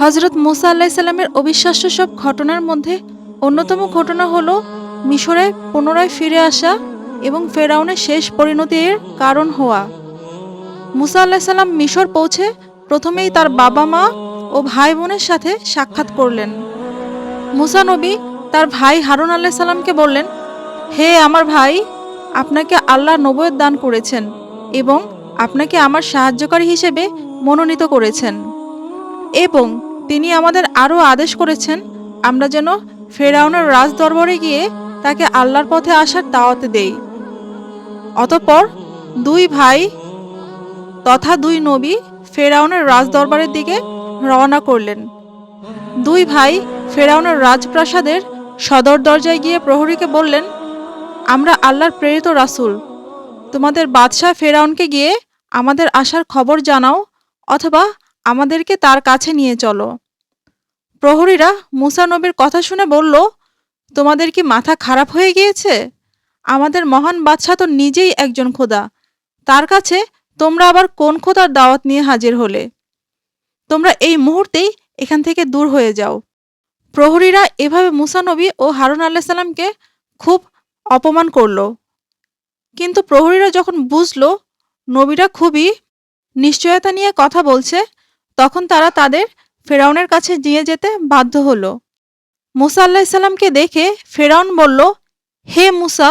হজরত মুসা আল্লাহ সাল্লামের অবিশ্বাস্য সব ঘটনার মধ্যে অন্যতম ঘটনা হলো মিশরে পুনরায় ফিরে আসা এবং ফেরাউনের শেষ পরিণতির কারণ হওয়া। মুসা আল্লাহ সাল্লাম মিশর পৌঁছে প্রথমেই তার বাবা মা ও ভাই বোনের সাথে সাক্ষাৎ করলেন। মুসা নবী তার ভাই হারুন আল্লাহ সাল্লামকে বললেন, হে আমার ভাই, আপনাকে আল্লাহ নবয়ত দান করেছেন এবং আপনাকে আমার সাহায্যকারী হিসেবে মনোনীত করেছেন এবং তিনি আমাদের আরও আদেশ করেছেন, আমরা যেন ফেরাউনের রাজ দরবারে গিয়ে তাকে আল্লাহর পথে আসার দাওয়াতে দেই। অতঃপর দুই ভাই তথা দুই নবী ফেরাউনের রাজ দরবারের দিকে রওনা করলেন। দুই ভাই ফেরাউনের রাজপ্রাসাদের সদর দরজায় গিয়ে প্রহরীকে বললেন, আমরা আল্লাহর প্রেরিত রাসুল। তোমাদের বাদশাহ ফেরাউনকে গিয়ে আমাদের আসার খবর জানাও, অথবা আমাদেরকে তার কাছে নিয়ে চলো। প্রহরীরা মুসা নবীর কথা শুনে বলল, তোমাদের কি মাথা খারাপ হয়ে গিয়েছে? আমাদের মহান বাদশাহ তো নিজেই একজন খোদা। তার কাছে তোমরা আবার কোন খোদার দাওয়াত নিয়ে হাজির হলে? তোমরা এই মুহূর্তেই এখান থেকে দূর হয়ে যাও। প্রহরীরা এভাবে মুসানবী ও হারুন আল্লাহ সাল্লামকে খুব অপমান করল। কিন্তু প্রহরীরা যখন বুঝলো, নবীরা খুবই নিশ্চয়তা নিয়ে কথা বলছে, তখন তারা তাদের ফেরাউনের কাছে নিয়ে যেতে বাধ্য হলো। মুসা আল্লাহ সাল্লামকে দেখে ফেরাউন বলল, হে মুসা,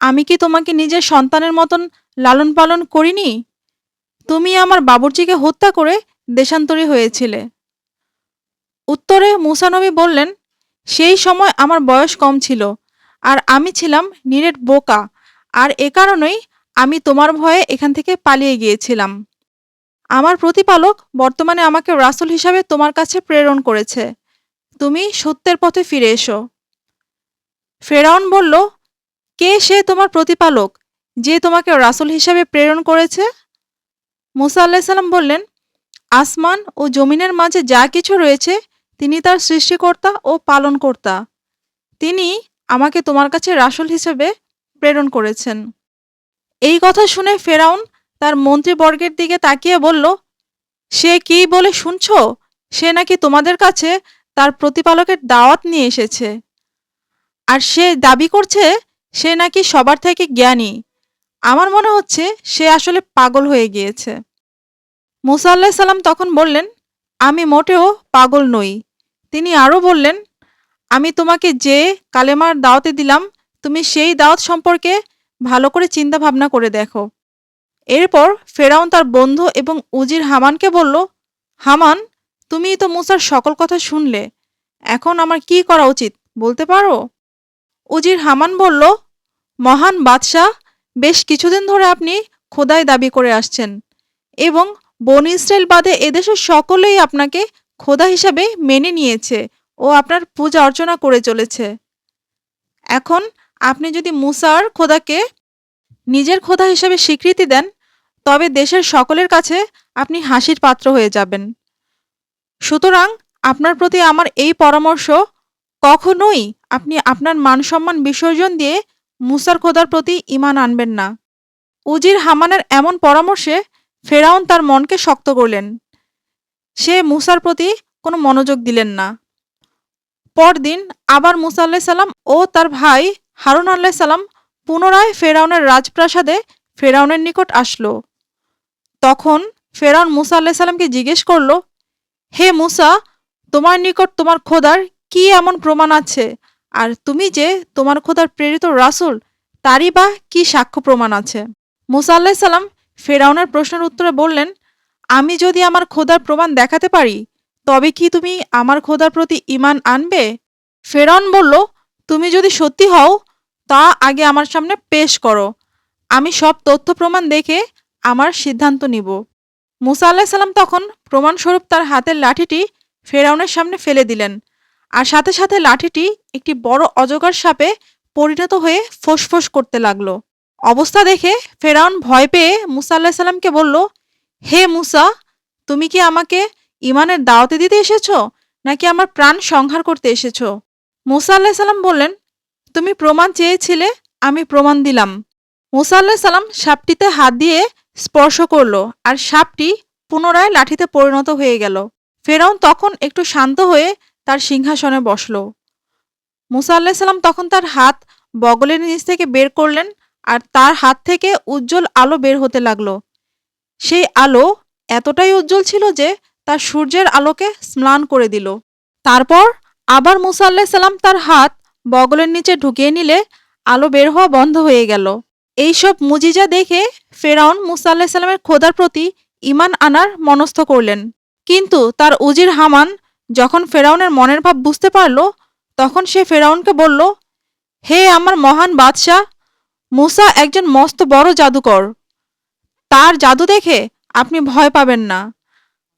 আমি কি তোমাকে নিজের সন্তানের মতন লালন পালন করিনি? তুমি আমার বাবুর্চিকে হত্যা করে দেশান্তরী হয়েছিলে। উত্তরে মুসা নবী বললেন, সেই সময় আমার বয়স কম ছিল আর আমি ছিলাম নিরেট বোকা, আর এ কারণেই আমি তোমার ভয়ে এখান থেকে পালিয়ে গিয়েছিলাম। আমার প্রতিপালক বর্তমানে আমাকে রাসুল হিসাবে তোমার কাছে প্রেরণ করেছে। তুমি সত্যের পথে ফিরে এসো। ফেরাউন বলল, কে সে তোমার প্রতিপালক যে তোমাকে রাসুল হিসাবে প্রেরণ করেছে? মুসা আল্লাহ সাল্লাম বললেন, আসমান ও জমিনের মাঝে যা কিছু রয়েছে, তিনি তার সৃষ্টিকর্তা ও পালনকর্তা। তিনি আমাকে তোমার কাছে রাসুল হিসেবে প্রেরণ করেছেন। এই কথা শুনে ফেরাউন তার মন্ত্রীবর্গের দিকে তাকিয়ে বলল, সে কি বলে শুনছ? সে নাকি তোমাদের কাছে তার প্রতিপালকের দাওয়াত নিয়ে এসেছে। আর সে দাবি করছে, সে নাকি সবার থেকে জ্ঞানী। আমার মনে হচ্ছে সে আসলে পাগল হয়ে গিয়েছে। মুসা আল্লাহ সাল্লাম তখন বললেন, আমি মোটেও পাগল নই। তিনি আরও বললেন, আমি তোমাকে যে কালেমার দাওয়াতে দিলাম, তুমি সেই দাওয়াত সম্পর্কে ভালো করে চিন্তা ভাবনা করে দেখো। এরপর ফেরাউন তার বন্ধু এবং উজির হামানকে বলল, হামান তুমি তো মুসার সকল কথা শুনলে। এখন আমার কি করা উচিত বলতে পারো? উজির হামান বলল, মহান বাদশাহ, বেশ কিছুদিন ধরে আপনি খোদাই দাবি করে আসছেন এবং বন ইসরায়েল বাদে এদেশের সকলেই আপনাকে খোদা হিসাবে মেনে নিয়েছে ও আপনার পূজা অর্চনা করে চলেছে। এখন আপনি যদি মুসার খোদাকে নিজের খোদা হিসেবে স্বীকৃতি দেন, তবে দেশের সকলের কাছে আপনি হাসির পাত্র হয়ে যাবেন। সুতরাং আপনার প্রতি আমার এই পরামর্শ, কখনোই আপনি আপনার মানসম্মান বিসর্জন দিয়ে মুসার খোদার প্রতি ইমান আনবেন না। উজির হামানের এমন পরামর্শে ফেরাউন তার মনকে শক্ত করলেন। সে মুসার প্রতি কোনো মনোযোগ দিলেন না। পরদিন আবার মুসা আল্লাহ সাল্লাম ও তার ভাই হারুন আল্লাহ সাল্লাম পুনরায় ফেরাউনের রাজপ্রাসাদে ফেরাউনের নিকট আসলো। তখন ফেরাউন মুসা আল্লাহ সাল্লামকে জিজ্ঞেস করল, হে মুসা, তোমার নিকট তোমার খোদার কি এমন প্রমাণ আছে? আর তুমি যে তোমার খোদার প্রেরিত রাসূল, তারই বা কি সাক্ষ্য প্রমাণ আছে? মুসা আল্লাহ সাল্লাম ফেরাউনের প্রশ্নের উত্তরে বললেন, আমি যদি আমার খোদার প্রমাণ দেখাতে পারি, তবে কি তুমি আমার খোদার প্রতি ইমান আনবে? ফেরাউন বলল, তুমি যদি সত্যি হও তা আগে আমার সামনে পেশ করো। আমি সব তথ্য প্রমাণ দেখে আমার সিদ্ধান্ত নিব। মুসা আল্লাহ সাল্লাম তখন প্রমাণস্বরূপ তার হাতের লাঠিটি ফেরাউনের সামনে ফেলে দিলেন আর সাথে সাথে লাঠিটি একটি বড় অজগর সাপে পরিণত হয়ে ফোঁস করতে লাগল। অবস্থা দেখে ফেরাউন ভয় পেয়ে মুসা আল্লাহ সাল্লামকে বলল, হে মুসা, তুমি কি আমাকে ইমানের দাওয়াতে দিতে এসেছ নাকি আমার প্রাণ সংহার করতে এসেছ? মুসা আল্লাহ সাল্লাম বললেন তুমি প্রমাণ চেয়েছিলে, আমি প্রমাণ দিলাম। মুসা আল্লাহ সাল্লাম সাপটিতে হাত দিয়ে স্পর্শ করল আর সাপটি পুনরায় লাঠিতে পরিণত হয়ে গেল। ফেরাউন তখন একটু শান্ত হয়ে তার সিংহাসনে বসল। মুসা আল্লাহ সাল্লাম তখন তার হাত বগলের নিচ থেকে বের করলেন আর তার হাত থেকে উজ্জ্বল আলো বের হতে লাগল। সেই আলো এতটাই উজ্জ্বল ছিল যে তার সূর্যের আলোকে স্নান করে দিল। তারপর আবার মুসা আল্লাহ সাল্লাম তার হাত বগলের নিচে ঢুকিয়ে নিলে আলো বের হওয়া বন্ধ হয়ে গেল। এইসব মুজিজা দেখে ফেরাউন মুসা আল্লাহ সাল্লামের খোদার প্রতি ইমান আনার মনস্থ করলেন। কিন্তু তার উজির হামান যখন ফেরাউনের মনের ভাব বুঝতে পারল, তখন সে ফেরাউনকে বলল, হে আমার মহান বাদশাহ, মুসা একজন মস্ত বড় জাদুকর। তার জাদু দেখে আপনি ভয় পাবেন না।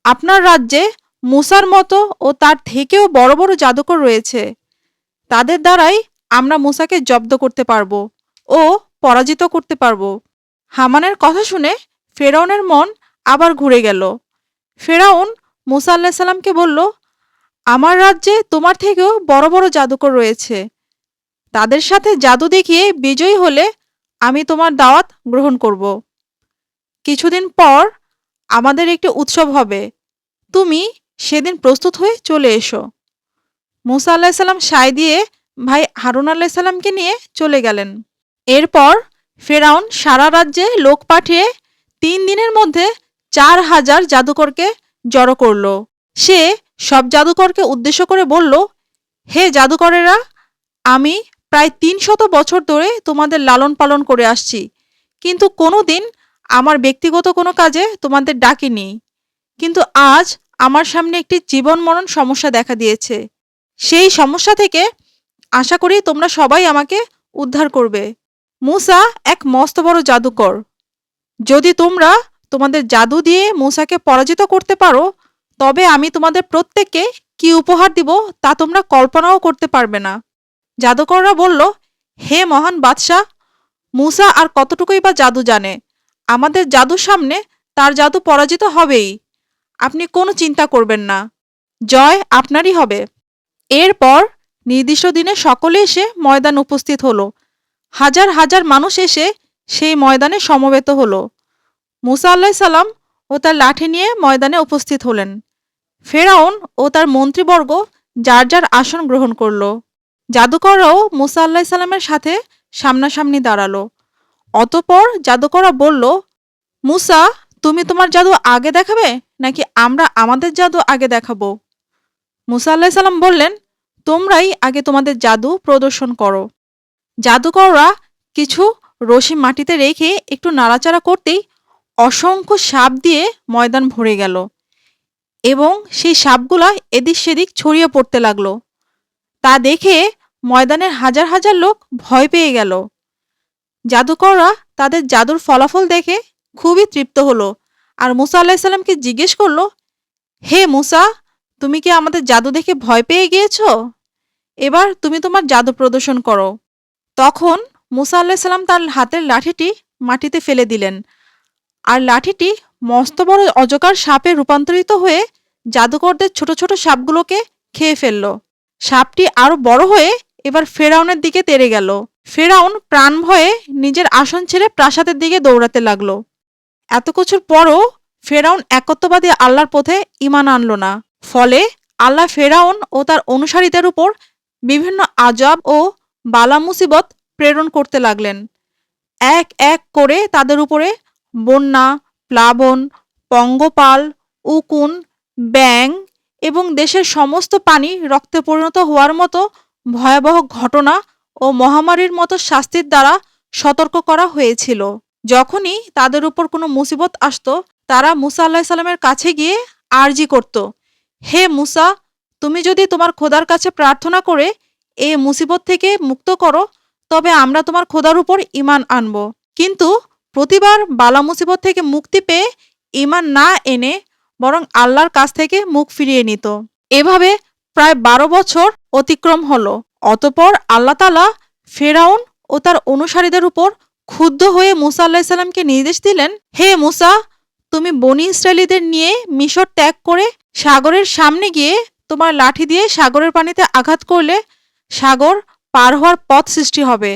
আপনার রাজ্যে মুসার মতো ও তার থেকেও বড় বড় জাদুকর রয়েছে। তাদের দ্বারাই আমরা মুসাকে জব্দ করতে পারব ও পরাজিত করতে পারব। হামানের কথা শুনে ফেরাউনের মন আবার ঘুরে গেল। ফেরাউন মুসা আল্লাহ সাল্লামকে বলল, আমার রাজ্যে তোমার থেকেও বড় বড় জাদুকর রয়েছে। তাদের সাথে জাদু দেখিয়ে বিজয়ী হলে আমি তোমার দাওয়াত গ্রহণ করব। কিছুদিন পর আমাদের একটি উৎসব হবে। তুমি সেদিন প্রস্তুত হয়ে চলে এসো। মুসা আল্লাহ সাল্লাম সায় দিয়ে ভাই হারুন আল্লাহ সাল্লামকে নিয়ে চলে গেলেন। এরপর ফেরাউন সারা রাজ্যে লোক পাঠিয়ে তিন দিনের মধ্যে চার হাজার জাদুকরকে জড়ো করল। সে সব জাদুকরকে উদ্দেশ্য করে বলল, হে জাদুকরেরা, আমি প্রায় তিন শত বছর ধরে তোমাদের লালন পালন করে আসছি, কিন্তু কোনো দিন আমার ব্যক্তিগত কোনো কাজে তোমাদের ডাকিনি। কিন্তু আজ আমার সামনে একটি জীবন মরণ সমস্যা দেখা দিয়েছে। সেই সমস্যা থেকে আশা করি তোমরা সবাই আমাকে উদ্ধার করবে। মুসা এক মস্ত বড় জাদুকর। যদি তোমরা তোমাদের জাদু দিয়ে মুসাকে পরাজিত করতে পারো, তবে আমি তোমাদের প্রত্যেককে কি উপহার দিব তা তোমরা কল্পনাও করতে পারবে না। জাদুকররা বলল, হে মহান বাদশাহ, মুসা আর কতটুকুই বা জাদু জানে? আমাদের জাদুর সামনে তার জাদু পরাজিত হবেই। আপনি কোনো চিন্তা করবেন না। জয় আপনারই হবে। এরপর নির্দিষ্ট দিনে সকলে এসে ময়দান উপস্থিত হলো। হাজার হাজার মানুষ এসে সেই ময়দানে সমবেত হলো। মুসা আল্লাহ সাল্লাম ও তার লাঠি নিয়ে ময়দানে উপস্থিত হলেন। ফেরাউন ও তার মন্ত্রীবর্গ যার যার আসন গ্রহণ করল। জাদুকররাও মুসা আল্লাহ সাল্লামের সাথে সামনাসামনি দাঁড়াল। অতপর জাদুকররা বলল, মুসা, তুমি তোমার জাদু আগে দেখাবে নাকি আমরা আমাদের জাদু আগে দেখাবো? মুসা আল্লাহ সাল্লাম বললেন তোমরাই আগে তোমাদের জাদু প্রদর্শন করো। জাদুকররা কিছু রশি মাটিতে রেখে একটু নাড়াচাড়া করতেই অসংখ্য সাপ দিয়ে ময়দান ভরে গেল এবং সেই সাপগুলা এদিক সেদিক ছড়িয়ে পড়তে লাগল। তা দেখে ময়দানের হাজার হাজার লোক ভয় পেয়ে গেল। জাদুকররা তাদের জাদুর ফলাফল দেখে খুবই তৃপ্ত হলো আর মুসা আল্লাহিসাল্লামকে জিজ্ঞেস করল, হে মুসা, তুমি কি আমাদের জাদু দেখে ভয় পেয়ে গিয়েছ? এবার তুমি তোমার জাদু প্রদর্শন করো। তখন মুসা আল্লাহিসাল্লাম তার হাতের লাঠিটি মাটিতে ফেলে দিলেন। আর লাঠিটি মস্ত বড় অজকার সাপে রূপান্তরিত হয়ে জাদুকরদের ছোট ছোট সাপগুলোকে খেয়ে ফেলল। সাপটি আরও বড় হয়ে এবার ফেরাউনের দিকে তেড়ে গেল। ফেরাউন প্রাণ ভয়ে নিজের আসন ছেড়ে প্রাসাদের দিকে দৌড়াতে লাগল। এত কিছুর পরও ফেরাউন একত্ববাদী আল্লাহর পথে ইমান আনল না। ফলে আল্লাহ ফেরাউন ও তার অনুসারীদের উপর বিভিন্ন আজব ও বালা মুসিবত প্রেরণ করতে লাগলেন। এক এক করে তাদের উপরে বন্যা, প্লাবন, পঙ্গপাল, উকুন ব্যাং এবং দেশের সমস্ত পানি রক্তে পরিণত হওয়ার মতো ভয়াবহ ঘটনা ও মহামারীর মতো শাস্তির দ্বারা সতর্ক করা হয়েছিল। যখনই তাদের উপর কোনো মুসিবত আসতো, তারা মুসা আল্লাহ সাল্লামের কাছে গিয়ে আরজি করত। হে মুসা তুমি যদি তোমার খোদার কাছে প্রার্থনা করে এ মুসিবত থেকে মুক্ত করো, তবে আমরা তোমার খোদার উপর ইমান আনব। কিন্তু প্রতিবার বালা মুসিবত থেকে মুক্তি পেয়ে ইমান না এনে বরং আল্লাহর কাছ থেকে মুখ ফিরিয়ে নিত। এভাবে প্রায় বারো বছর অতিক্রম হল। অতপর আল্লাহ তালা ফেরাউন ও তার অনুসারীদের উপর ক্ষুব্ধ হয়ে মুসা আল্লাহ সাল্লামকে নির্দেশ দিলেন, হে মুসা, তুমি বনি ইসরায়েলিদের নিয়ে মিশর ত্যাগ করে সাগরের সামনে গিয়ে তোমার লাঠি দিয়ে সাগরের পানিতে আঘাত করলে সাগর পার হওয়ার পথ সৃষ্টি হবে।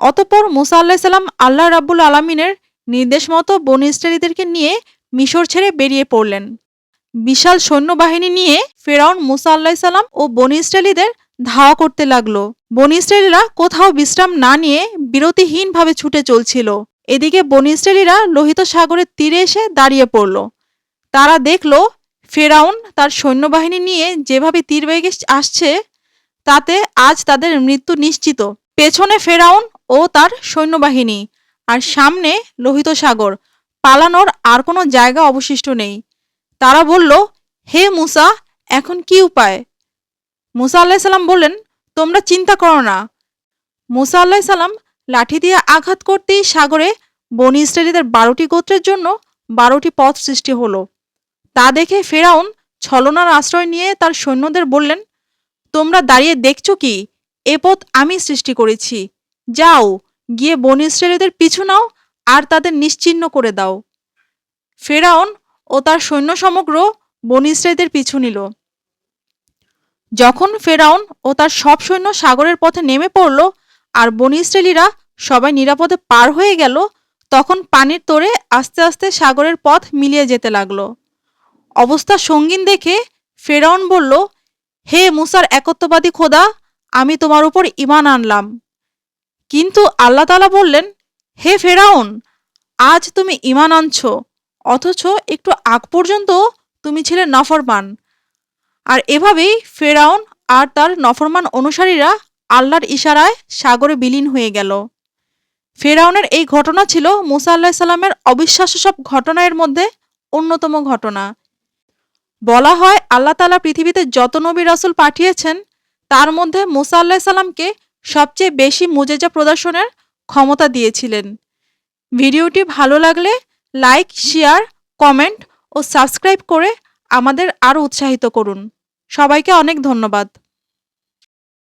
অতপর মুসা আল্লাহ সাল্লাম আল্লাহ রাব্বুল আলমিনের নির্দেশ মতো বনি নিয়ে মিশর ছেড়ে বেরিয়ে পড়লেন। বিশাল সৈন্যবাহিনী নিয়ে ফেরাউন মুসা আল্লাহ সাল্লাম ও বনি ইসরায়েলীদের ধাওয়া করতে লাগল। বনি কোথাও বিশ্রাম না নিয়ে বিরতিহীনভাবে ছুটে চলছিল। এদিকে বনি লোহিত সাগরের তীরে এসে দাঁড়িয়ে পড়ল। তারা দেখল ফেরাউন তার সৈন্যবাহিনী নিয়ে যেভাবে তীর বেগে আসছে, তাতে আজ তাদের মৃত্যু নিশ্চিত। পেছনে ফেরাউন ও তার সৈন্যবাহিনী আর সামনে লোহিত সাগর। পালানোর আর কোনো জায়গা অবশিষ্ট নেই। তারা বলল, হে মুসা, এখন কি উপায়? মুসা আল্লাহ সাল্লাম বললেন, তোমরা চিন্তা করো না। মুসা আল্লাহ সাল্লাম লাঠি দিয়ে আঘাত করতেই সাগরে বনি ইসরায়েলীদের বারোটি গোত্রের জন্য বারোটি পথ সৃষ্টি হলো। তা দেখে ফেরাউন ছলনার আশ্রয় নিয়ে তার সৈন্যদের বললেন, তোমরা দাঁড়িয়ে দেখছ কি? এ পথ আমি সৃষ্টি করেছি। যাও, গিয়ে বনিশ্রেলীদের পিছু নাও আর তাদের নিশ্চিহ্ন করে দাও। ফেরাউন ও তার সৈন্য সমগ্র বনি ইসরায়েলদের পিছু নিল। যখন ফেরাউন ও তার সব সৈন্য সাগরের পথে নেমে পড়ল আর বনিশ্রেলীরা সবাই নিরাপদে পার হয়ে গেল, তখন পানির তোরে আস্তে আস্তে সাগরের পথ মিলিয়ে যেতে লাগল। অবস্থা সঙ্গীন দেখে ফেরাউন বলল, হে মুসার একত্ববাদী খোদা, আমি তোমার উপর ইমান আনলাম। কিন্তু আল্লাহ তালা বললেন, হে ফেরাউন, আজ তুমি ইমান আনছ, অথচ একটু আগ পর্যন্ত তুমি ছিলে নফরমান। আর এভাবেই ফেরাউন আর তার নফরমান অনুসারীরা আল্লাহর ইশারায় সাগরে বিলীন হয়ে গেল। ফেরাউনের এই ঘটনা ছিল মুসা আল্লাহ সাল্লামের অবিশ্বাস্য সব ঘটনার মধ্যে অন্যতম ঘটনা। বলা হয় আল্লাহ তালা পৃথিবীতে যত নবী রাসুল পাঠিয়েছেন, তার মধ্যে মুসা আল্লাহ সাল্লামকে সবচেয়ে বেশি মুজেজা প্রদর্শনের ক্ষমতা দিয়েছিলেন। ভিডিওটি ভালো লাগলে লাইক, শেয়ার, কমেন্ট ও সাবস্ক্রাইব করে আমাদের আরও উৎসাহিত করুন। সবাইকে অনেক ধন্যবাদ।